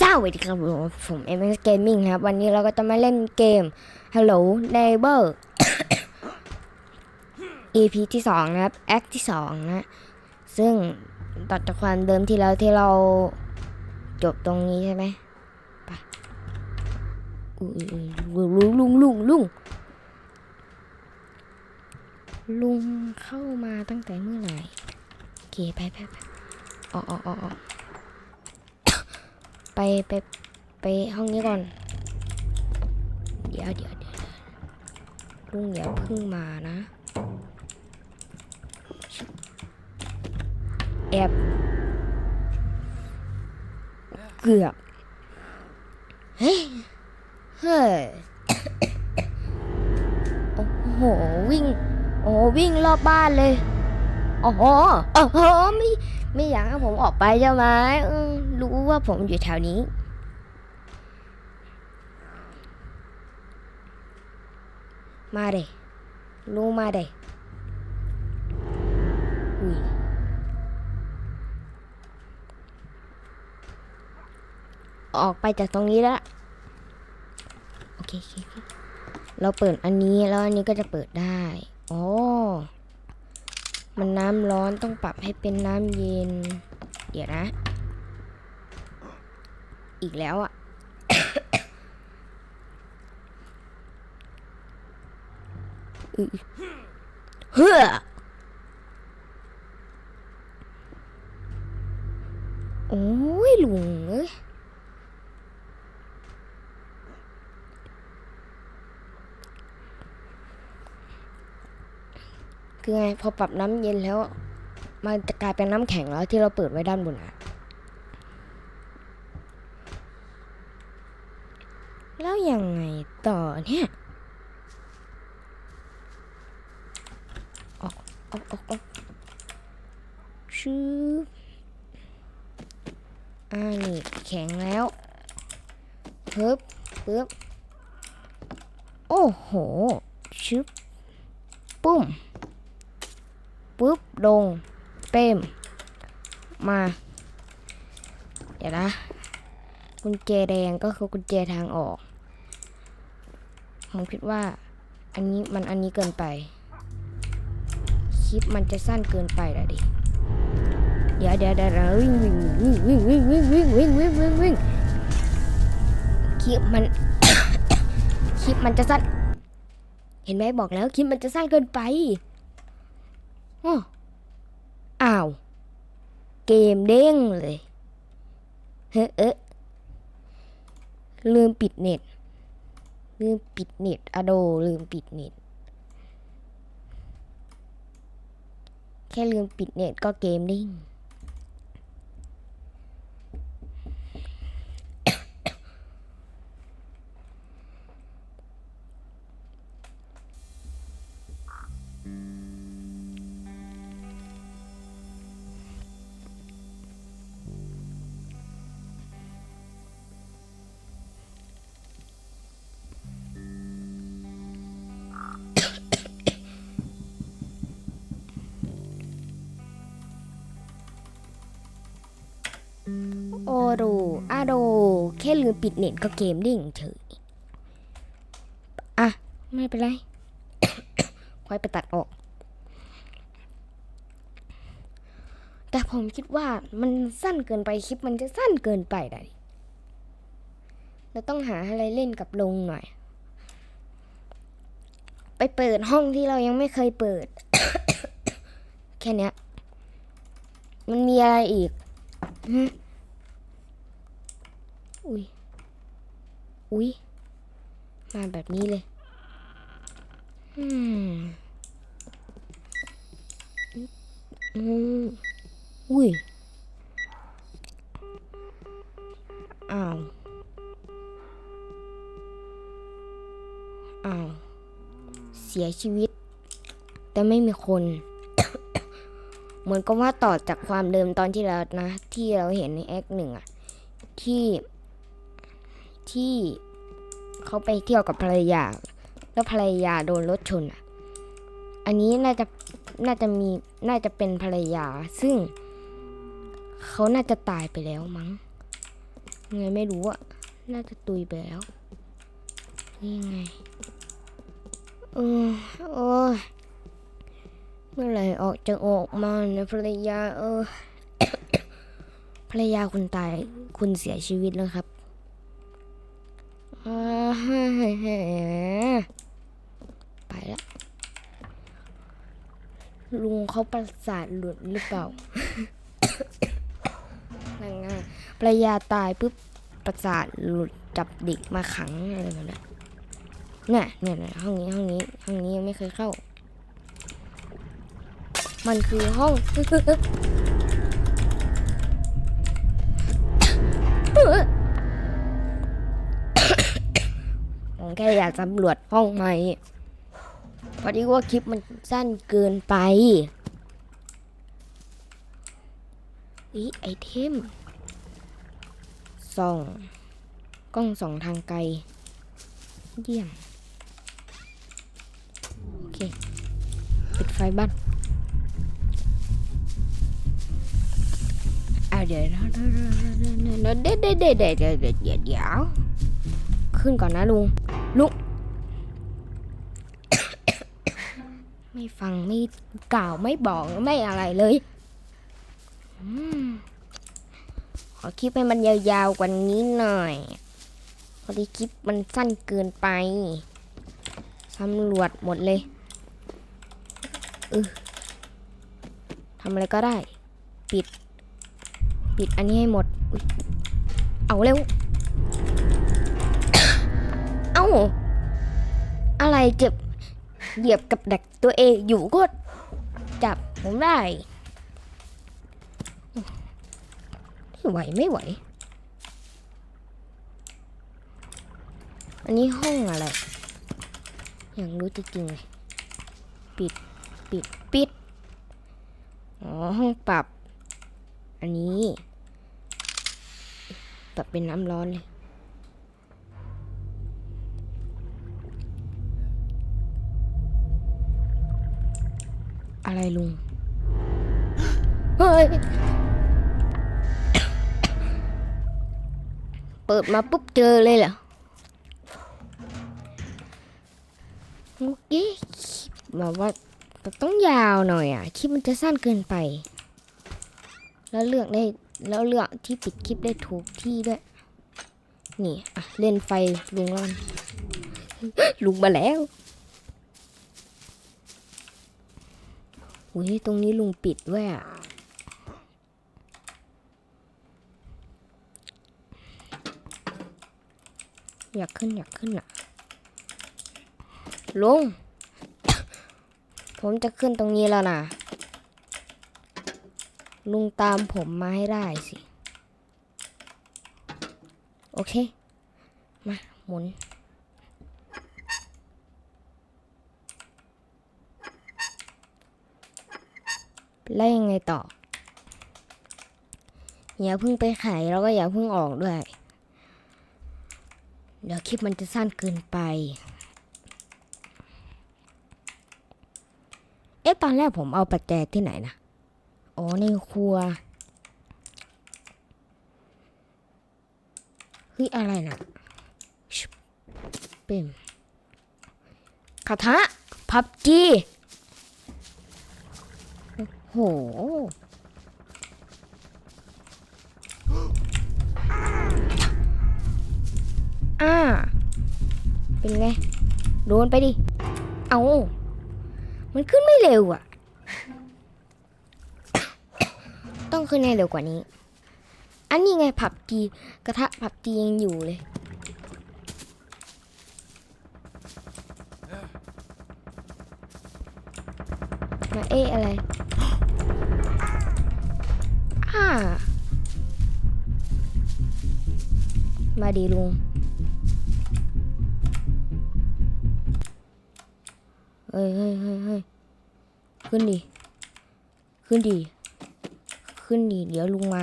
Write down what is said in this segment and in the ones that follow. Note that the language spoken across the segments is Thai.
สวัสดีครับผมผมเอ็มเอสเกมมิ่งครับ วันนี้เราก็จะมาเล่นเกม Hello Neighbor EP ที่2นะครับ Act ที่2นะซึ่งต่อจากความเดิมที่แล้วที่เราจบตรงนี้ใช่ไหมไปลุงลุงลุงลุงลุงเข้ามาตั้งแต่เมื่อไหร่โอเคไปไปไปอออ๋ออ๋ออ๋อ ไปไปไปห้องนี้ก่อน เดี๋ยวเดี๋ยวเดี๋ยวลุงเดี๋ยวพิ่งมานะ แอบ เกือบ เฮ้ย เฮ้ย โอ้โห วิ่ง โอ้โหวิ่งรอบบ้านเลย โอ้โหโอ้โหไม่ ไม่อยากให้ผมออกไปใช่ไหมรู้ว่าผมอยู่แถวนี้ มาเดรู้มาเดอุ้ยออกไปจากตรงนี้แล้วโอเคเคโอเคเราเปิดอันนี้แล้วอันนี้ก็จะเปิดได้ อ๋อ มันน้ำร้อนต้องปรับให้เป็นน้ำเย็น เดี๋ยวนะ อีกแล้วอะ เฮ้อโอ้ยลุงเอ้ย คือไงพอปรับน้ำเย็นแล้ว มันจะกลายเป็นน้ำแข็งแล้วที่เราเปิดไว้ด้านบนอะแล้วยังไงต่อเนี่ยออกออกออกออกชืบอ่านี่แข็งแล้วปึ๊บปึ๊บโอ้โหชึบปุ้มปุ๊บ ลง เป้ม มา เดี๋ยวนะกุญแจแดงก็คือกุญแจทางออก ผมคิดว่า อันนี้มันอันนี้เกินไป คลิปมันจะสั้นเกินไปละดิ เดี๋ยวเดี๋ยวเดี๋ยวเดี๋ยววิ่งวิ่งวิ่งวิ่งวิ่งวิ่งวิ่งวิ่งวิ่งวิ่งวิ่งคลิปมัน คลิปมันจะสั้น เห็นไหมบอกแล้วคลิปมันจะสั้นเกินไปอ้อ อ้าว เกมเด้งเลย เฮ้เอ๊ะลืมปิดเน็ต ลืมปิดเน็ตอะโดลืมปิดเน็ต แค่ลืมปิดเน็ตก็เกมเด้ง โอดูอาโด แค่ลืมปิดเน็ตก็เกมเด้งเฉยอะ ไม่เป็นไร ค่อยไปตัดออก แต่ผมคิดว่ามันสั้นเกินไปคลิปมันจะสั้นเกินไปได้เราต้องหาอะไรเล่นกับลงหน่อย ไปเปิดห้องที่เรายังไม่เคยเปิด แค่เนี้ยมันมีอะไรอีกฮะ อุ้ย อุ้ย มาแบบนี้เลยอืมอืมอุ้ย อ้าว อ้าว เสียชีวิต แต่ไม่มีคน เหมือนกับว่าต่อจากความเดิมตอนที่แล้วนะ ที่เราเห็นในแอคหนึ่งอะที่ ที่เขาไปเที่ยวกับภรรยา แล้วภรรยาโดนรถชนอะ อันนี้น่าจะน่าจะมีน่าจะเป็นภรรยา ซึ่งเขาน่าจะตายไปแล้วมั้งไงไม่รู้อะน่าจะตุยไปแล้วนี่ไงเออโอ้ยเมื่อไหร่ออกจะออกมาเนี่ยภรรยา เออภรรยาคุณตายคุณเสียชีวิตแล้วครับ ไปละลุงเขาประสาทหลุดหรือเปล่านั่งงายภรรยาตายปุ๊บประสาทหลุดจับเด็กมาขังอะไรแบบนั้นเนี่ยเนี่ยเนี่ยห้องนี้ห้องนี้ห้องนี้ยังไม่เคยเข้า มันคือห้อง แค่อยากสำรวจห้องใหม่พอดีว่าคลิปมันสั้นเกินไปนี่ไอเทมส่อง กล้องส่องทางไกล เยี่ยม โอเค ปิดไฟบ้านอาเดี๋ยวเดี๋ยวเดี๋ยวเดี๋ยวเดี๋ยวเดี๋ยวขึ้นก่อนนะลุง ลุงไม่ฟังไม่กล่าวไม่บอกไม่อะไรเลยอขอคลิปให้มันยาวๆกว่านี้หน่อย พอดีคลิปมันสั้นเกินไปสำรวจหมดเลยเออทำอะไรก็ได้ ปิด ปิดอันนี้ให้หมด เอาเร็ว อะไรเจ็บเหยียบกับดักตัวเองอยู่ก็จับผมได้ ไม่ไหวไม่ไหว อันนี้ห้องอะไร อยากรู้จริงเลยปิด ปิด ปิด อ๋อ ห้องปรับ อันนี้ ปรับเป็นน้ำร้อนเลย อะไรลุง เฮ้ย เปิดมาปุ๊บเจอเลยเหรอเมื่อกี้แบบว่าต้องยาวหน่อยอะ คลิปมันจะสั้นเกินไป แล้วเลือกได้ แล้วเลือกที่ปิดคลิปได้ถูกที่ด้วย นี่ อะ เล่นไฟลุงแล้วกันลุงมาแล้ว อุ้ยตรงนี้ลุงปิดด้วยอะอยากขึ้นอยากขึ้นอะลุง ผมจะขึ้นตรงนี้แล้วนะลุงตามผมมาให้ได้สิ โอเค มา หมุน แล้วยังไงต่อ อย่าเพิ่งไปไขแล้วก็อย่าเพิ่งออกด้วย เดี๋ยวคลิปมันจะสั้นเกินไป เอ๊ะตอนแรกผมเอาปัจแจที่ไหนนะ อ๋อในครัวเฮ้ยอะไรนะชุบปิมคาทะพับจี โห อ่า เป็นไง โดนไปดิ เอามันขึ้นไม่เร็วอะ่ะ ต้องขึ้นให้เร็วกว่านี้ อันนี้ไงผับจีกระทะผับจียังอยู่เลย มาเอะอะไรามาดีลุง เฮ้ยเฮ้ยเฮ้ยเฮ้ยขึ้นดิขึ้นดิขึ้นดิเดี๋ยวลุงมา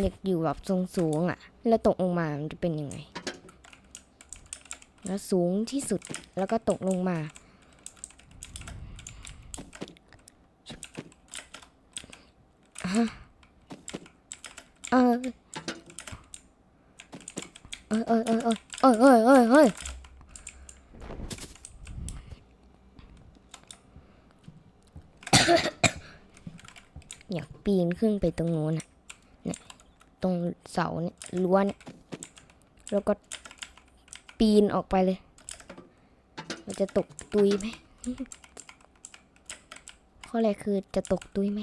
เด็กอยู่แบบทรงสูงๆอะ แล้วตกลงมา มันจะเป็นยังไง แล้วสูงที่สุดแล้วก็ตกลงมา เออเออเออเออเออเออเฮ้ยอยากปีนขึ้นไปตรงโน้นนะตรงเสาเนี่ยล้วนแล้วก็ ปีนออกไปเลย มันจะตกตุยไหม ข้อแรกคือจะตกตุยไหม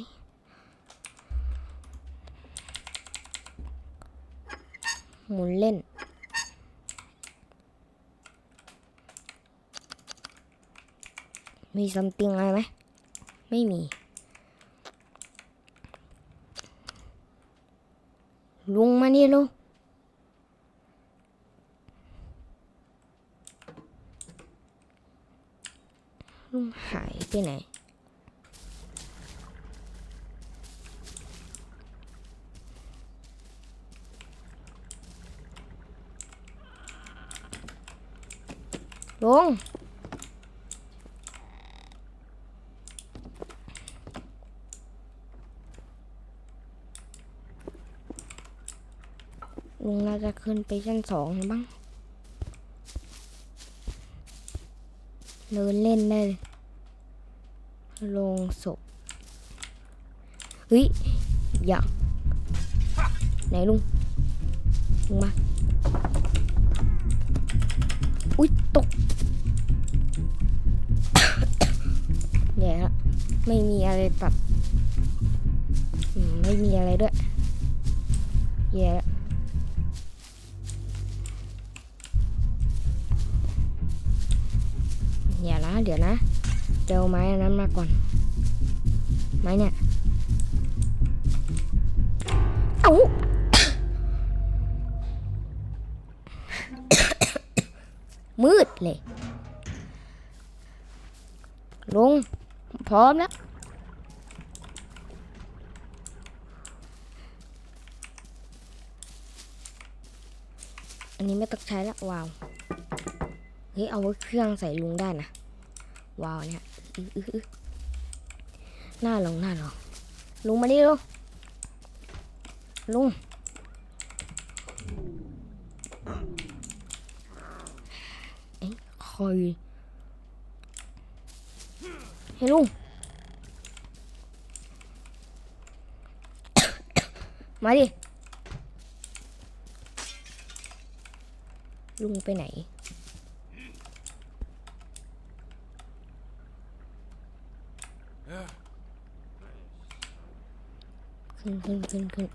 หมุนเล่น มีซัมติงอะไรไหม ไม่มีลุงมานี่ลูกลุง หายไปไหนลุงลุงน่าจะขึ้นไปชั้นสองบ้างเดินเล่นได้เลย ลงศพเฮ้ยอย่าไหนลุงลุงมา อุ๊ยตกแย่ละไม่มีอะไรตัดไม่มีอะไรด้วยแย่ มาก่อน ไม้เนี่ยเอามืดเลยลุงพร้อมแล้วอันนี้ไม่ต้องใช้แล้ววาว เฮ้ย เอาไว้เครื่องใส่ลุงได้นะวาวเนี่ย หน้าลงหน้าลงลุงมาดิลุงลุงเอ้ยคอยให้ลุงมาดิลุงไปไหน ขึ้นขึ้นขึ้นขึ้น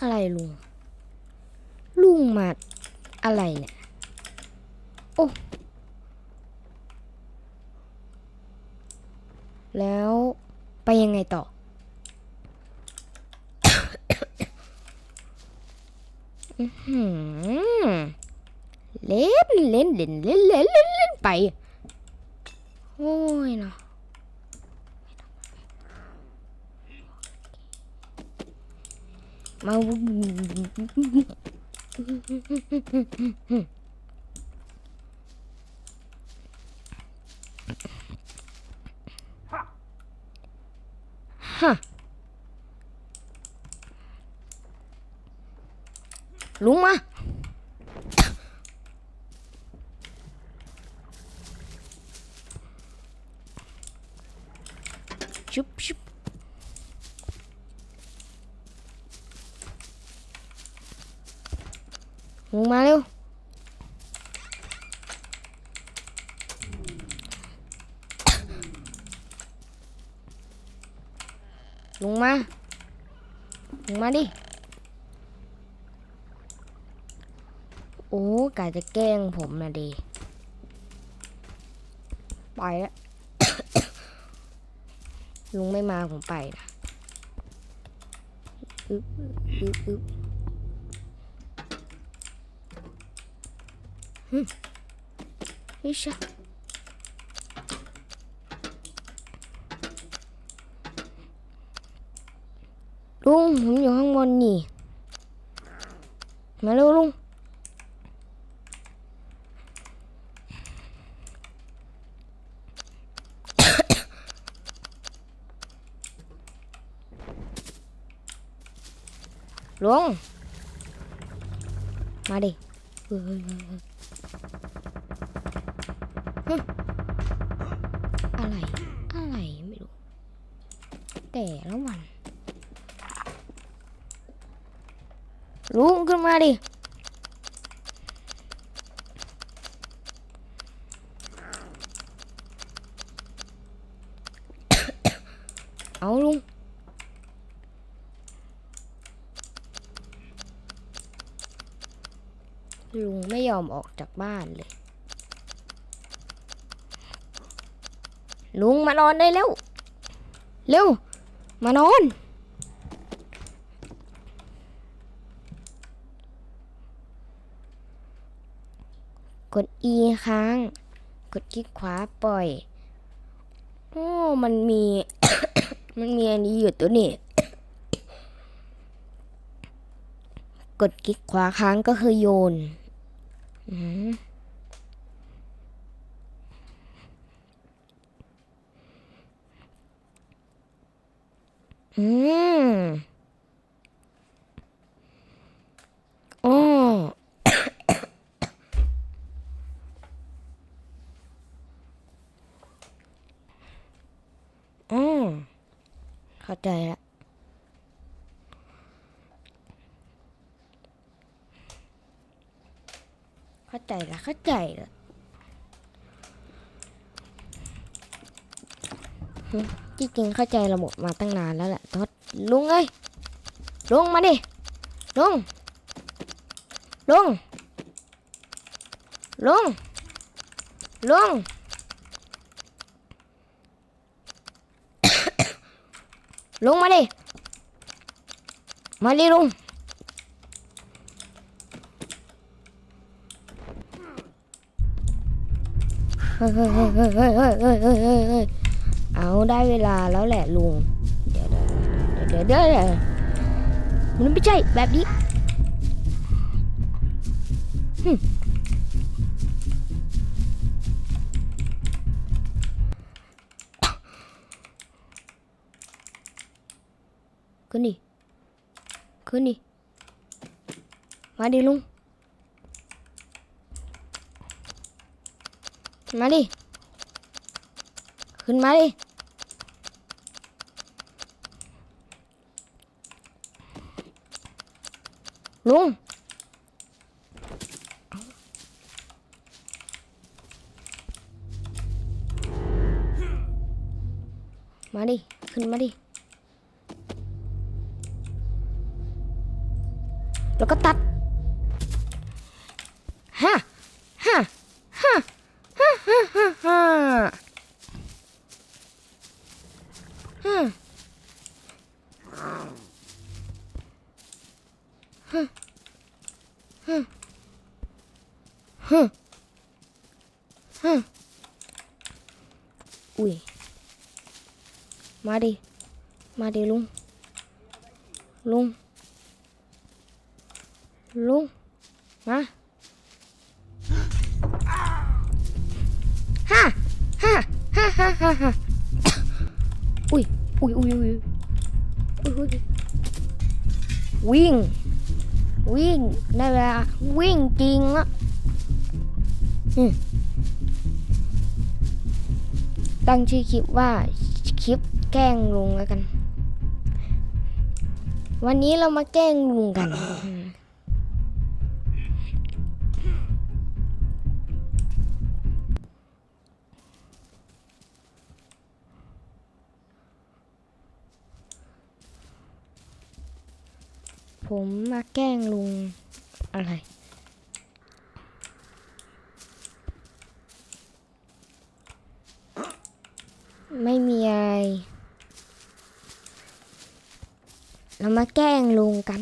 อะไรลุง ลุงมาอะไรเนี่ย โอ้ แล้วไปยังไงต่อ อื้อหือ เล่นเล่นเล่นเล่นเล่นเล่นเล่นไป โอ้ยเนาะมาฮะ Lúng mà Chup chup Mà đâu Lúng mà. Lúng mà đi. อ้กาจะแกล้งผมนะดีไปแล้วลุงไม่มาผมไปนะอึ๊บอึ๊บอึ๊บฮึอิชะลุงผมอยู่ข้างบนนี่ มาเร็วลุง ลุงมาดิอะไร อะไรไม่รู้ แต่แล้วมันลุงขึ้นมาดิ เอาลุง ลุงไม่ย อมออกจากบ้านเลย ลุงมานอนได้แล้ว เร็ว มานอน กด E ค้าง กดคลิกขวาปล่อยโอ้มันมี มันมีอันนี้อยู่ตัวนี้กดคลิกขวาค้างก็คือโยน อืมอืมโอ้อืมเข้าใจละเข้า ใจละเข้าใจละจริงเข้าใจระบบมาตั้งนานแล้วแหละทศลุงเอ้ยลุงมาดิลุงลุงลุงลุงลุงมาดิมาดิลุง เอาได้เวลาแล้วแหละลุง เดี๋ยวเดี๋ยวเดี๋ยวเดี๋ยวมันไม่ใช่แบบนี้ขึ้นดิขึ้นดิมาดิลุง มาดิ ขึ้นมาดิ ลุง มาดิ ขึ้นมาดิ แล้วก็ตัด ฮ่าอุ้ย มาดิ มาดิลุง ลุง ลุง มาฮ่าฮ่าฮ่าฮ่าฮ่าฮ่าอุ้ย อุ้ยอุ้ยอุ้ยอุ้ยอุ้ยวิ่ง วิ่ง ได้เวลาวิ่งจริงละอืม ตั้งชื่อคลิปว่าคลิปแกล้งลุงแล้วกัน วันนี้เรามาแกล้งลุงกันผมมาแกล้งลุงอะไร ไม่มีอะไร เรามาแกล้งลุงกัน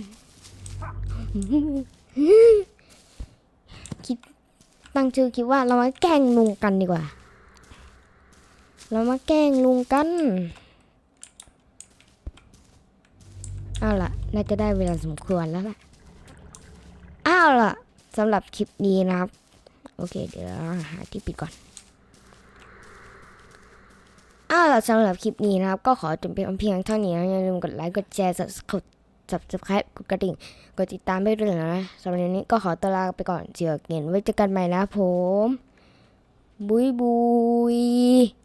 คิดตั้งชื่อคิดว่าเรามาแกล้งลุงกันดีกว่า เรามาแกล้งลุงกันอเอาล่ะ น่าจะได้เวลาสมควรแล้วล่ะอ้าวล่ะสำหรับคลิปนี้นะครับ โอเค เดี๋ยวหาที่ปิดก่อน อ้าวสำหรับคลิปนี้นะครับ ก็ขอจบเพียงเพียงเท่านี้นะอย่าลืมกดไลค์กดแชร์กด subscribe กดกระดิ่ง กดติดตามไปด้วยนะสำหรับวันนี้ก็ขอตัวลาไปก่อนเจอกันไว้เจอกันใหม่นะผมบุยบุย